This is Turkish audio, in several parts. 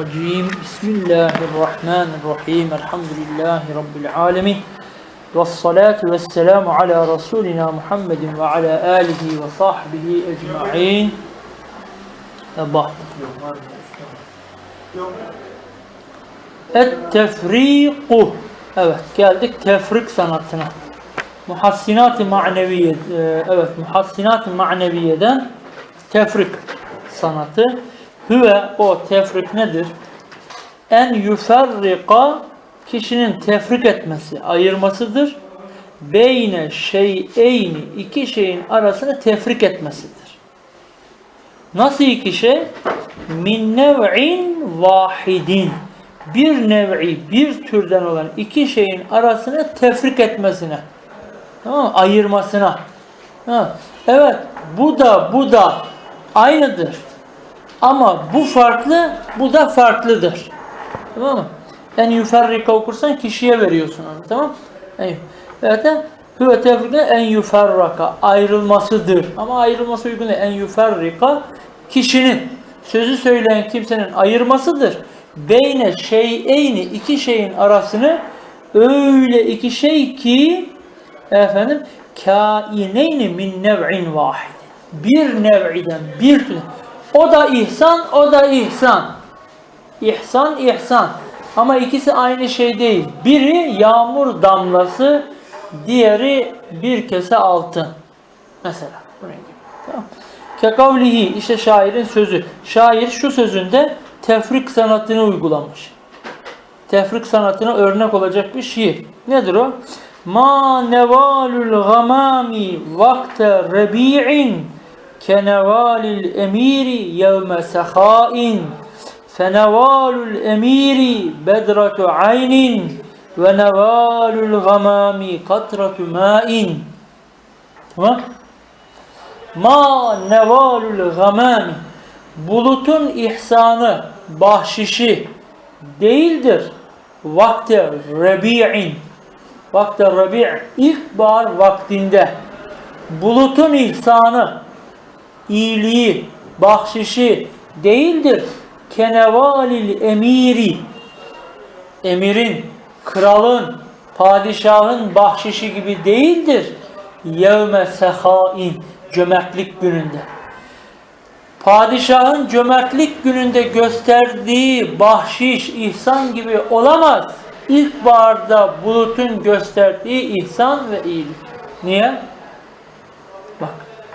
الرجيم. بسم الله الرحمن الرحيم. الحمد لله رب العالمين. والصلاة والسلام على رسولنا محمد وعلى آله وصحبه أجمعين. بعد التفريق. Evet geldik tefrik sanatına. Muhassinat-ı maneviye evet muhassinat-ı maneviyeden tefrik. Hüve o tefrik nedir? En yuferrika kişinin tefrik etmesi, ayırmasıdır. Beyne şeyeyni iki şeyin arasını tefrik etmesidir. Nasıl iki şey? Min nev'in vahidin. Bir nev'i, bir türden olan iki şeyin arasını tefrik etmesine. Tamam? Ayırmasına. Ha. Evet, bu da bu da aynıdır. Ama bu farklı, bu da farklıdır. Tamam mı? En yuferrika okursan kişiye veriyorsun onu. Tamam evet. Hüve tefrika en yuferraka ayrılmasıdır. Ama ayrılması uygun değil. En yuferrika kişinin sözü söyleyen kimsenin ayırmasıdır. Beyne şeyeyni iki şeyin arasını öyle iki şey ki efendim kaineyni min nev'in vahid. Bir nev'iden bir tür. O da ihsan, o da ihsan. İhsan, ihsan. Ama ikisi aynı şey değil. Biri yağmur damlası, diğeri bir kese altın. Mesela. Tamam. İşte şairin sözü. Şair şu sözünde tefrik sanatını uygulamış. Tefrik sanatına örnek olacak bir şiir. Nedir o? Ma nevalul gamami vakte rebi'in kenevalil emiri yevme sehain fenevalul emiri bedratu aynin ve nevalul gamami katratu ma'in. Tamam. Ma nevalul gamami bulutun ihsanı bahşişi değildir. Vakti rebi'in. Vakti rebi' ilkbahar vaktinde. Bulutun ihsanı iyiliği, bahşişi değildir. Kenevalil emiri emirin, kralın, padişahın bahşişi gibi değildir. Yevme sehain cömertlik gününde. Padişahın cömertlik gününde gösterdiği bahşiş, ihsan gibi olamaz. İlkbaharda bulutun gösterdiği ihsan ve iyilik. Niye?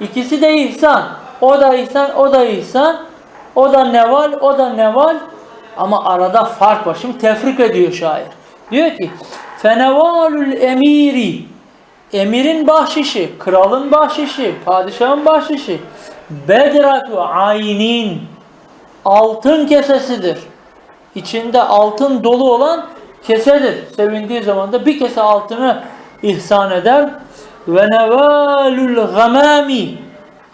İkisi de ihsan. O da ihsan, o da ihsan. O da neval, o da neval. Ama arada fark var. Şimdi tefrik ediyor şair. Diyor ki Fenevalül emiri Emirin bahşişi, kralın bahşişi, padişahın bahşişi Bedratu aynin altın kesesidir. İçinde altın dolu olan kesedir. Sevindiği zaman da bir kese altını ihsan eder ve nevalul gamami.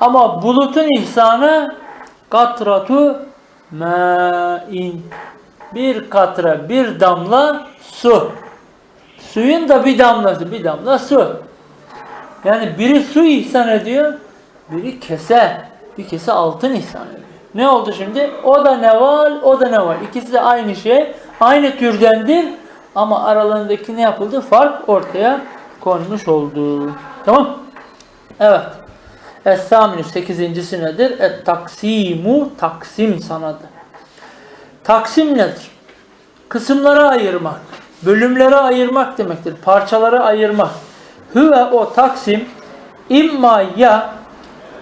Ama bulutun ihsanı katratu ma'in. Bir katra bir damla su. Suyun da bir damlası bir damla su. Yani biri su ihsan ediyor biri kese. Bir kese altın ihsan ediyor. Ne oldu şimdi? O da neval o da neval. İkisi de aynı şey aynı türdendir. Ama aralarındaki ne yapıldı? Fark ortaya konmuş oldu. Tamam? Evet. Es-Saminü sekizincisi nedir? Et-Taksimu taksim sanadı. Taksim nedir? Kısımlara ayırmak, bölümlere ayırmak demektir. Parçalara ayırmak. Hüve o taksim imma ya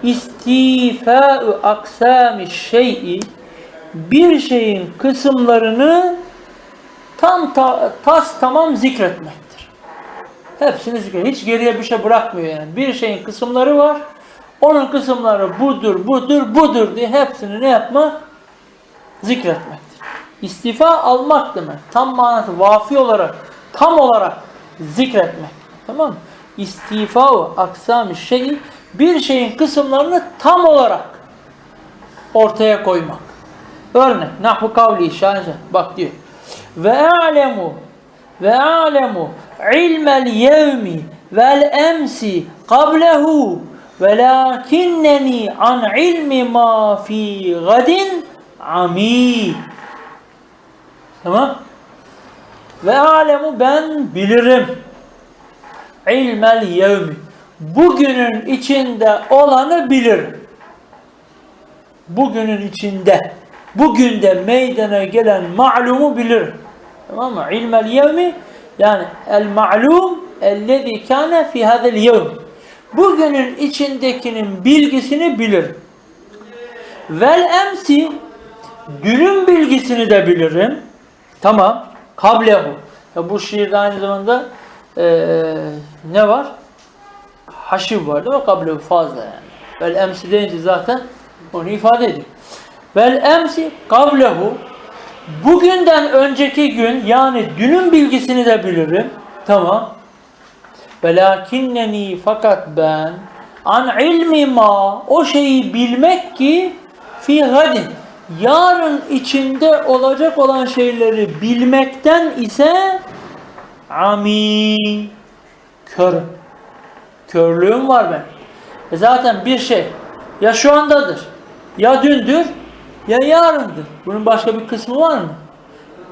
istifa'u aksami şey'i bir şeyin kısımlarını tam ta, tas tamam zikretmek. Hepsini zikrediyor. Hiç geriye bir şey bırakmıyor yani. Bir şeyin kısımları var. Onun kısımları budur, budur, budur diye hepsini ne yapma? Zikretmektir. İstifa almak demek. Tam manası vafi olarak, tam olarak zikretmek. Tamam mı? İstifa aksam şey bir şeyin kısımlarını tam olarak ortaya koymak. Örnek. Nahvu kavli şahane. Bak diyor. Ve alemu ve alemu ilmel yevmi vel emsi qablehu velakinneni an ilmi ma fi gadin ami Tamam? Ve alemu ben bilirim. İlmel yevmi. Bugünün içinde olanı bilirim. Bugünün içinde. Bugün de meydana gelen ma'lumu bilirim. Tamam mı? İlmel yevmi yani el ma'lum ellezî kâne fî hâzel yevm. Bugünün içindekinin bilgisini bilirim. Vel emsi dünün bilgisini de bilirim. Tamam. Kablehu. Ya bu şiirde aynı zamanda eee, ne var? Haşiv var değil mi? Kablehu fazla yani. Vel emsi deyince zaten onu ifade ediyor. Vel emsi kablehu bugünden önceki gün yani dünün bilgisini de bilirim. Tamam. Velakinneni fakat ben an ilmi ma o şeyi bilmek ki fi gadin yarın içinde olacak olan şeyleri bilmekten ise ami kör körlüğüm var ben. E zaten bir şey ya şu andadır ya dündür ya yarındır. Bunun başka bir kısmı var mı?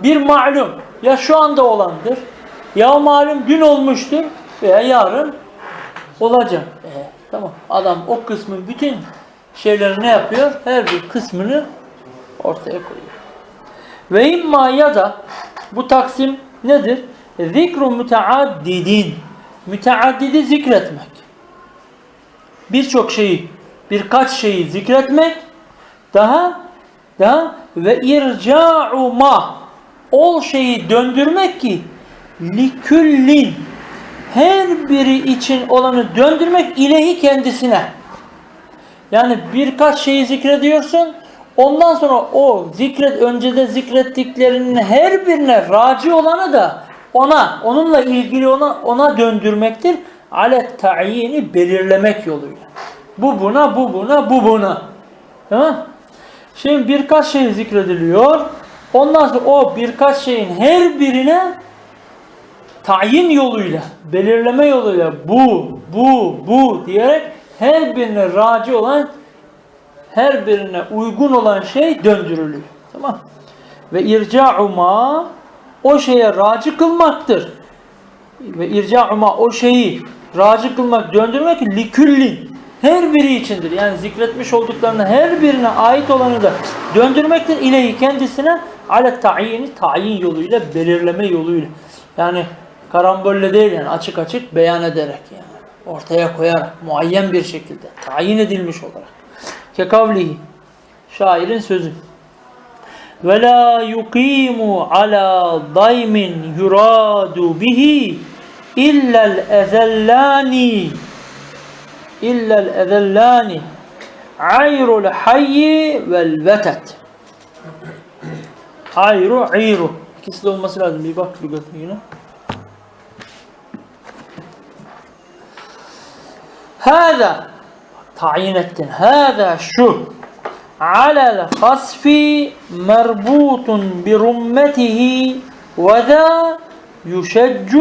Bir malum ya şu anda olandır ya malum dün olmuştur veya yarın olacak. E, tamam. Adam o kısmın bütün şeyleri ne yapıyor? Her bir kısmını ortaya koyuyor. Ve imma ya da bu taksim nedir? Zikru müteaddidin. Müteaddidi zikretmek. Birçok şeyi, birkaç şeyi zikretmek daha daha ve irca'u ma ol şeyi döndürmek ki liküllin her biri için olanı döndürmek ilehi kendisine. Yani birkaç şeyi zikrediyorsun. Ondan sonra o zikret öncede zikrettiklerinin her birine raci olanı da ona, onunla ilgili ona ona döndürmektir. Alet ta'yini belirlemek yoluyla. Bu buna, bu buna, bu buna. Tamam? Şimdi birkaç şey zikrediliyor. Ondan sonra o birkaç şeyin her birine tayin yoluyla, belirleme yoluyla bu, bu, bu diyerek her birine raci olan, her birine uygun olan şey döndürülüyor. Tamam Ve irca'u ma o şeye raci kılmaktır. Ve irca'u ma o şeyi raci kılmak, döndürmek liküllin her biri içindir. Yani zikretmiş olduklarını her birine ait olanı da döndürmektir ileyi kendisine alet tayini tayin yoluyla, belirleme yoluyla. Yani karambolle değil yani açık açık beyan ederek yani ortaya koyarak muayyen bir şekilde tayin edilmiş olarak. Kekavlihi şairin sözü. Ve la yuqimu ala daymin yuradu bihi illel ezellani إلا الأذلان عير الحي والبتت. عير عير. كسلو مثلا ميبات لغت هنا هذا تعينة هذا شو؟ على الخصف مربوط برمته وذا يشج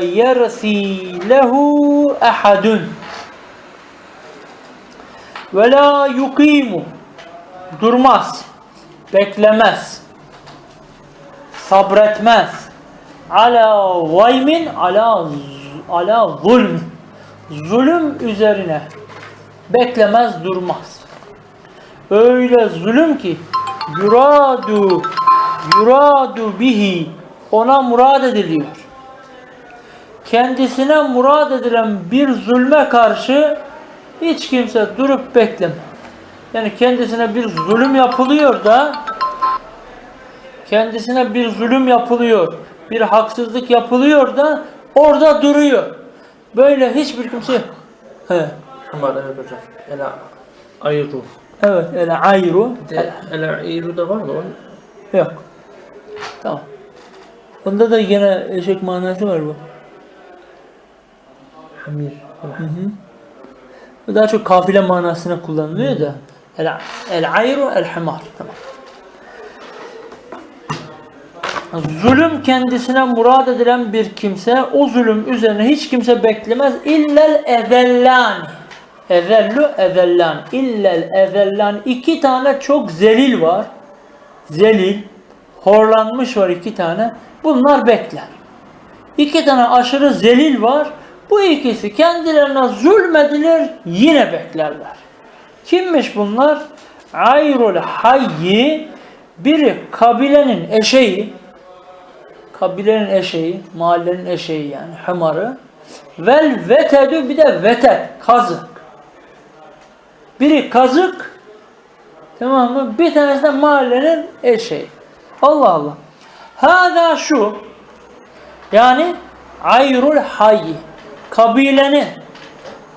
yersi lehu ahadun ve la yukimu durmaz beklemez sabretmez ala vaymin ala ala zulm zulüm üzerine beklemez durmaz. Öyle zulüm ki yuradu yuradu bihi ona murad ediliyor. Kendisine murad edilen bir zulme karşı hiç kimse durup bekleme. Yani kendisine bir zulüm yapılıyor da kendisine bir zulüm yapılıyor, bir haksızlık yapılıyor da orada duruyor. Böyle hiçbir kimse. He. Ama evet hocam. Ela ayru. Evet, ele ayru. De ela ayru da var mı? Yok. Tamam. Bunda da yine eşek manası var bu. Hamir. Bu daha çok kafile manasına kullanılıyor da. El, el ayru el himar. Tamam. Zulüm kendisine murad edilen bir kimse o zulüm üzerine hiç kimse beklemez. İllel ezellan. Ezellu ezellan. İllel ezellan. İki tane çok zelil var. Zelil. horlanmış var iki tane. Bunlar bekler. İki tane aşırı zelil var. Bu ikisi kendilerine zulmedilir yine beklerler. Kimmiş bunlar? Ayrul hayyi biri kabilenin eşeği kabilenin eşeği, mahallenin eşeği yani hımarı. Vel vetedü bir de vetet, kazık. Biri kazık, tamam mı? Bir tanesi de mahallenin eşeği. Allah Allah. Hada şu, yani ayrul hayyi, kabilenin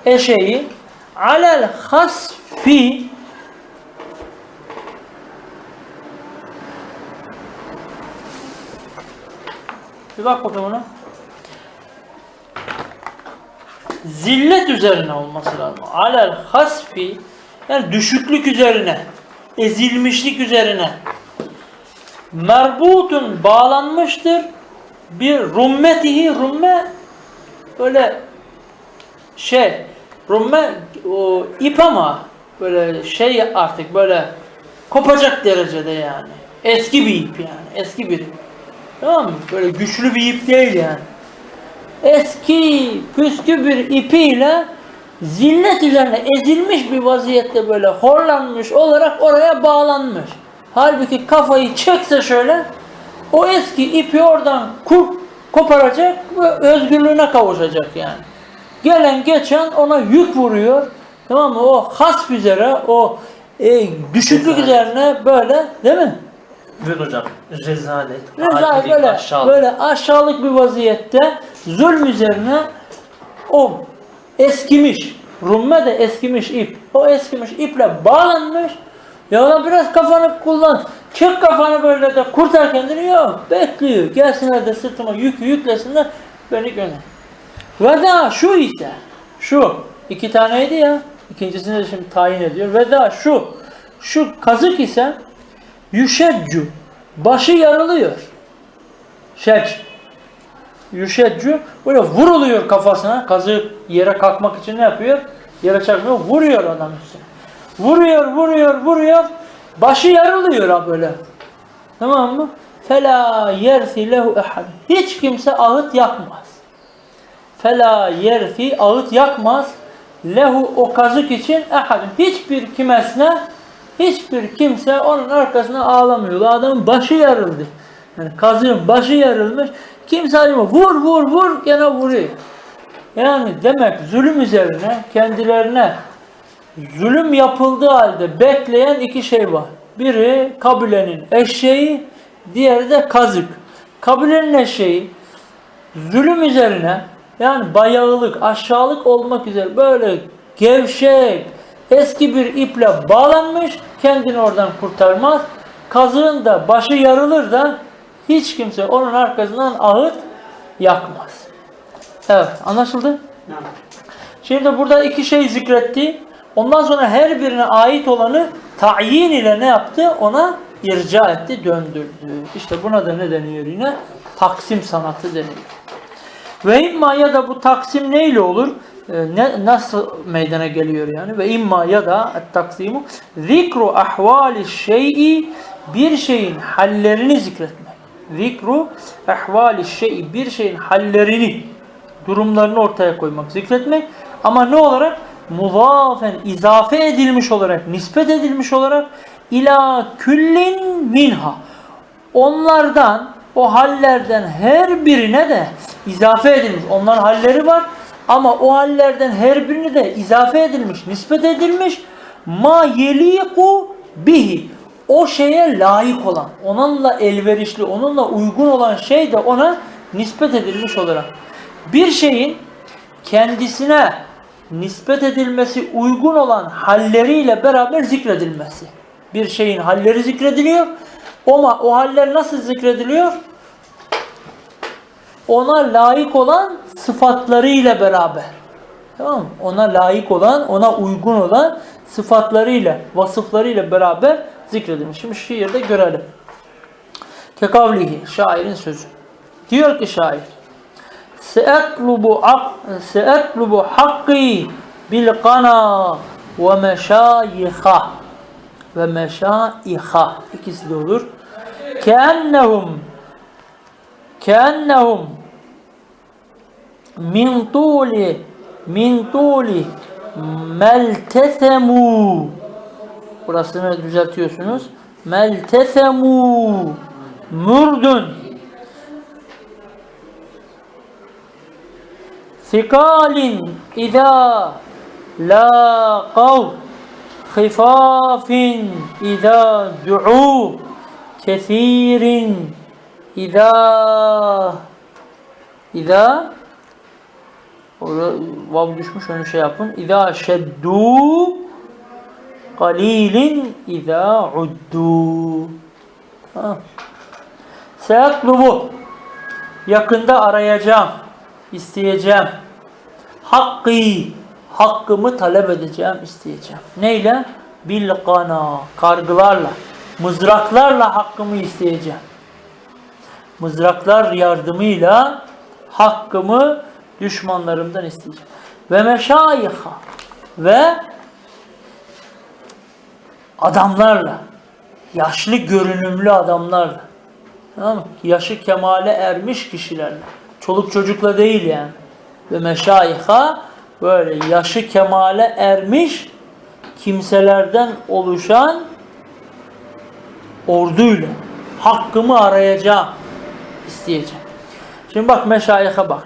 eşeği, alel hasfi, Bir bak bakalım ona. Zillet üzerine olması lazım. Alel hasfi yani düşüklük üzerine, ezilmişlik üzerine. Merbutun bağlanmıştır. Bir rummetihi rumme böyle şey rumme o ip ama böyle şey artık böyle kopacak derecede yani. Eski bir ip yani. Eski bir Tamam mı? Böyle güçlü bir ip değil yani. Eski püskü bir ipiyle zillet üzerine ezilmiş bir vaziyette böyle horlanmış olarak oraya bağlanmış. Halbuki kafayı çekse şöyle o eski ipi oradan kur, koparacak ve özgürlüğüne kavuşacak yani. Gelen geçen ona yük vuruyor. Tamam mı? O hasp üzere, o e, düşüklük Rezalet. üzerine böyle değil mi? Evet hocam. Rezalet. Rezalet adilik, böyle, aşağılık. böyle aşağılık bir vaziyette zulm üzerine o eskimiş, rumme de eskimiş ip, o eskimiş iple bağlanmış. Ya biraz kafanı kullan, çek kafanı böyle de kurtar kendini yok. Bekliyor, gelsinler de sırtıma yükü yüklesinler, beni gönder. Veda şu ise, şu, iki taneydi ya, ikincisini de şimdi tayin ediyor. Veda şu, şu kazık ise Yüşeccu. Başı yarılıyor. Şec. Yüşeccu. Böyle vuruluyor kafasına. Kazı yere kalkmak için ne yapıyor? Yere çarpmıyor. Vuruyor adam üstüne. Vuruyor, vuruyor, vuruyor. Başı yarılıyor ha böyle. Tamam mı? Fela yersi lehu ehad. Hiç kimse ağıt yakmaz. Fela yerfi ağıt yakmaz. Lehu o kazık için ehad. Hiçbir kimesine hiçbir kimse onun arkasına ağlamıyor. Adamın başı yarıldı. Yani kazığın başı yarılmış. Kimse acımıyor. Vur vur vur gene vuruyor. Yani demek zulüm üzerine kendilerine zulüm yapıldığı halde bekleyen iki şey var. Biri kabilenin eşeği, diğeri de kazık. Kabilenin eşeği zulüm üzerine yani bayağılık, aşağılık olmak üzere böyle gevşek, eski bir iple bağlanmış, kendini oradan kurtarmaz. Kazığın da başı yarılır da hiç kimse onun arkasından ağıt yakmaz. Evet, anlaşıldı? Şimdi burada iki şey zikretti. Ondan sonra her birine ait olanı tayin ile ne yaptı? Ona irca etti, döndürdü. İşte buna da ne deniyor yine? Taksim sanatı deniyor. Ve imma ya da bu taksim neyle olur? Ee, Ne, nasıl meydana geliyor yani? Ve imma ya da taksimu zikru ahvali şey'i bir şeyin hallerini zikretmek. Zikru ahvali şey'i bir şeyin hallerini durumlarını ortaya koymak, zikretmek. Ama ne olarak? Muzafen, izafe edilmiş olarak, nispet edilmiş olarak ila küllin minha. Onlardan, o hallerden her birine de izafe edilmiş. Onların halleri var ama o hallerden her birine de izafe edilmiş, nispet edilmiş. Ma yeliku bihi. O şeye layık olan, onunla elverişli, onunla uygun olan şey de ona nispet edilmiş olarak. Bir şeyin kendisine nispet edilmesi uygun olan halleriyle beraber zikredilmesi. Bir şeyin halleri zikrediliyor. Ama o haller nasıl zikrediliyor? Ona layık olan sıfatlarıyla beraber. Tamam mı? Ona layık olan, ona uygun olan sıfatlarıyla, vasıflarıyla beraber zikredilmiş. Şimdi şiirde görelim. Kekavlihi, şairin sözü. Diyor ki şair, Seetlubu ak seetlubu hakki bil kana ve meşayiha ve meşaiha ikisi de olur. keennehum keennehum min tuli min tuli meltesemu. Burasını düzeltiyorsunuz. Meltesemu murdun sikalin idâ lâqav khifafin idâ du'u kesirin idâ idâ Orada vav düşmüş onu şey yapın. İza şeddu qalilin iza uddu. Seyatlubu yakında arayacağım, isteyeceğim. Hakkı, hakkımı talep edeceğim, isteyeceğim. Neyle? Bil kana, kargılarla, mızraklarla hakkımı isteyeceğim. Mızraklar yardımıyla hakkımı düşmanlarımdan isteyeceğim. Ve meşayiha ve adamlarla, yaşlı görünümlü adamlarla, tamam mı? Yaşı kemale ermiş kişilerle, çoluk çocukla değil yani. Ve meşayiha böyle yaşı kemale ermiş kimselerden oluşan orduyla hakkımı arayacağım, isteyeceğim. Şimdi bak meşayihe bak.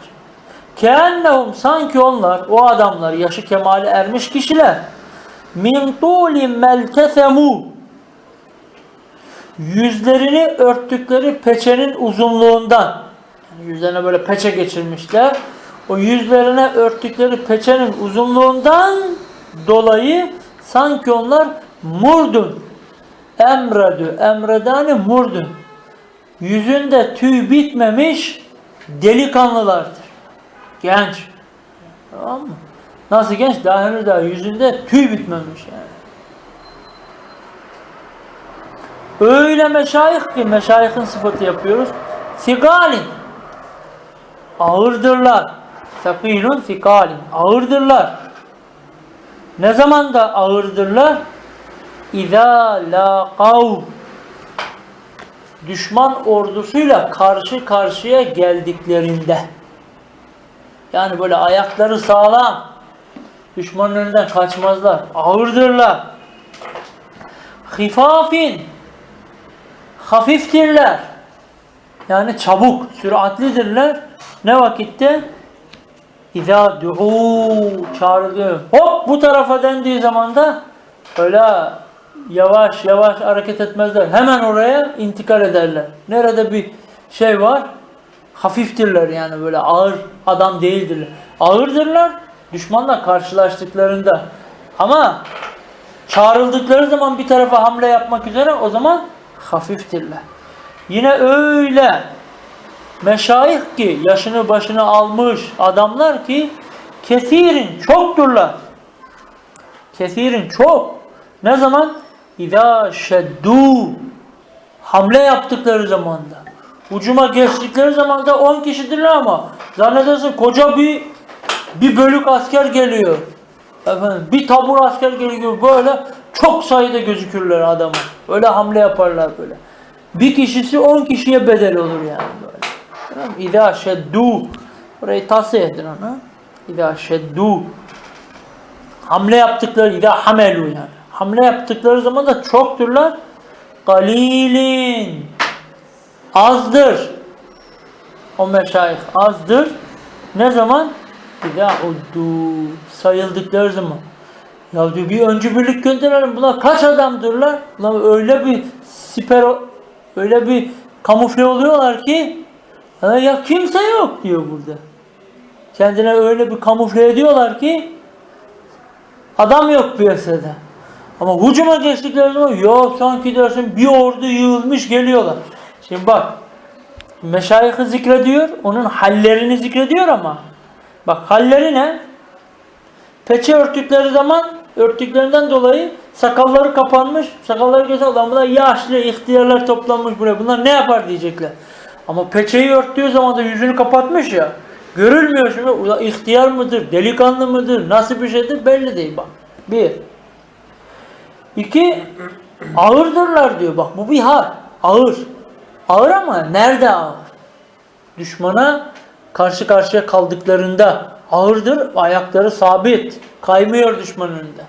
Keennehum sanki onlar, o adamlar, yaşı kemale ermiş kişiler. Min tuli meltesemu yüzlerini örttükleri peçenin uzunluğundan yani yüzlerine böyle peçe geçirmişler. O yüzlerine örttükleri peçenin uzunluğundan dolayı sanki onlar murdun emredü emredani murdun yüzünde tüy bitmemiş delikanlılardır. Genç. Tamam mı? Nasıl genç? Daha henüz daha yüzünde tüy bitmemiş yani. Öyle meşayih ki meşayihin sıfatı yapıyoruz. Sigalin. Ağırdırlar. Sakilun sigalin. Ağırdırlar. Ne zaman da ağırdırlar? İza laqav düşman ordusuyla karşı karşıya geldiklerinde. Yani böyle ayakları sağlam. Düşmanın önünden kaçmazlar. Ağırdırlar. Hifafin. Hafiftirler. Yani çabuk süratlidirler. Ne vakitte İza du'u çağrılıyor. Hop bu tarafa dendiği zaman da öyle yavaş yavaş hareket etmezler. Hemen oraya intikal ederler. Nerede bir şey var hafiftirler yani böyle ağır adam değildirler. Ağırdırlar düşmanla karşılaştıklarında. Ama çağrıldıkları zaman bir tarafa hamle yapmak üzere o zaman hafiftirler. Yine öyle meşayih ki yaşını başını almış adamlar ki kesirin çokturlar. Kesirin çok. Ne zaman? İza şeddu hamle yaptıkları zamanda. Ucuma geçtikleri zamanda 10 kişidirler ama zannedersin koca bir bir bölük asker geliyor. Efendim, bir tabur asker geliyor böyle çok sayıda gözükürler adamı. Öyle hamle yaparlar böyle. Bir kişisi 10 kişiye bedel olur yani böyle. Tamam? İza şeddu. Burayı tasih edin ona. İza şeddu. Hamle yaptıkları, İza hamelu yani. Hamle yaptıkları zaman da çokturlar. Galilin. Azdır. O meşayih azdır. Ne zaman? İza uddu. Sayıldıkları zaman. Ya diyor bir öncü birlik gönderelim. Bunlar kaç adamdırlar? Bunlar öyle bir siper, öyle bir kamufle oluyorlar ki ya kimse yok diyor burada. Kendine öyle bir kamufle ediyorlar ki adam yok piyasada. Ama hücuma geçtikleri zaman ya sanki dersin bir ordu yığılmış geliyorlar. Şimdi bak meşayihi zikrediyor, onun hallerini zikrediyor ama bak halleri ne? Peçe örttükleri zaman örttüklerinden dolayı sakalları kapanmış, sakalları göze olan bunlar yaşlı ihtiyarlar toplanmış buraya. Bunlar ne yapar diyecekler. Ama peçeyi örttüğü zaman da yüzünü kapatmış ya. Görülmüyor şimdi. Ulan ihtiyar mıdır? Delikanlı mıdır? Nasıl bir şeydir? Belli değil bak. Bir. İki. Ağırdırlar diyor. Bak bu bir hal. Ağır. Ağır ama nerede ağır? Düşmana karşı karşıya kaldıklarında ağırdır, ayakları sabit, kaymıyor düşmanın önünde.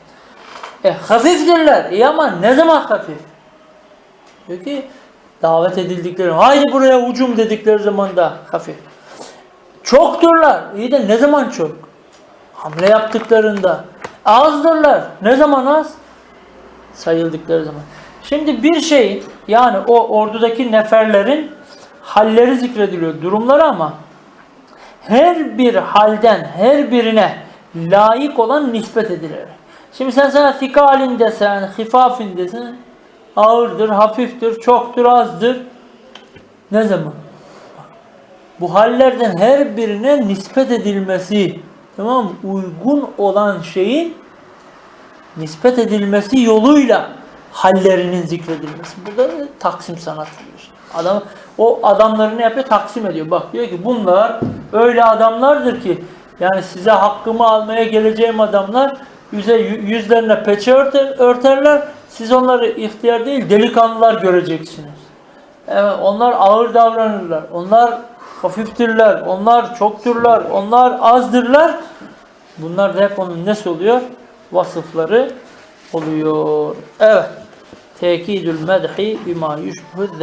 E hafiftirler, iyi ama ne zaman hafif? Diyor davet edildikleri, haydi buraya ucum dedikleri zaman da hafif. Çokturlar, iyi de ne zaman çok? Hamle yaptıklarında. Azdırlar, ne zaman az? Sayıldıkları zaman. Şimdi bir şey yani o ordudaki neferlerin halleri zikrediliyor, durumları ama her bir halden her birine layık olan nispet edilir. Şimdi sen sana desen, hifafin desen ağırdır, hafiftir, çoktur, azdır. Ne zaman? Bu hallerden her birine nispet edilmesi, tamam? Uygun olan şeyin nispet edilmesi yoluyla hallerinin zikredilmesi. Burada da taksim sanatı diyor. Adam o adamları ne yapıyor? Taksim ediyor. Bak diyor ki bunlar öyle adamlardır ki yani size hakkımı almaya geleceğim adamlar yüze yüzlerine peçe örter, örterler. Siz onları ihtiyar değil delikanlılar göreceksiniz. Evet, onlar ağır davranırlar. Onlar hafiftirler. Onlar çokturlar. Onlar azdırlar. Bunlar da hep onun nesi oluyor? Vasıfları oluyor. Evet. Tekidül medhi bima yushbü'z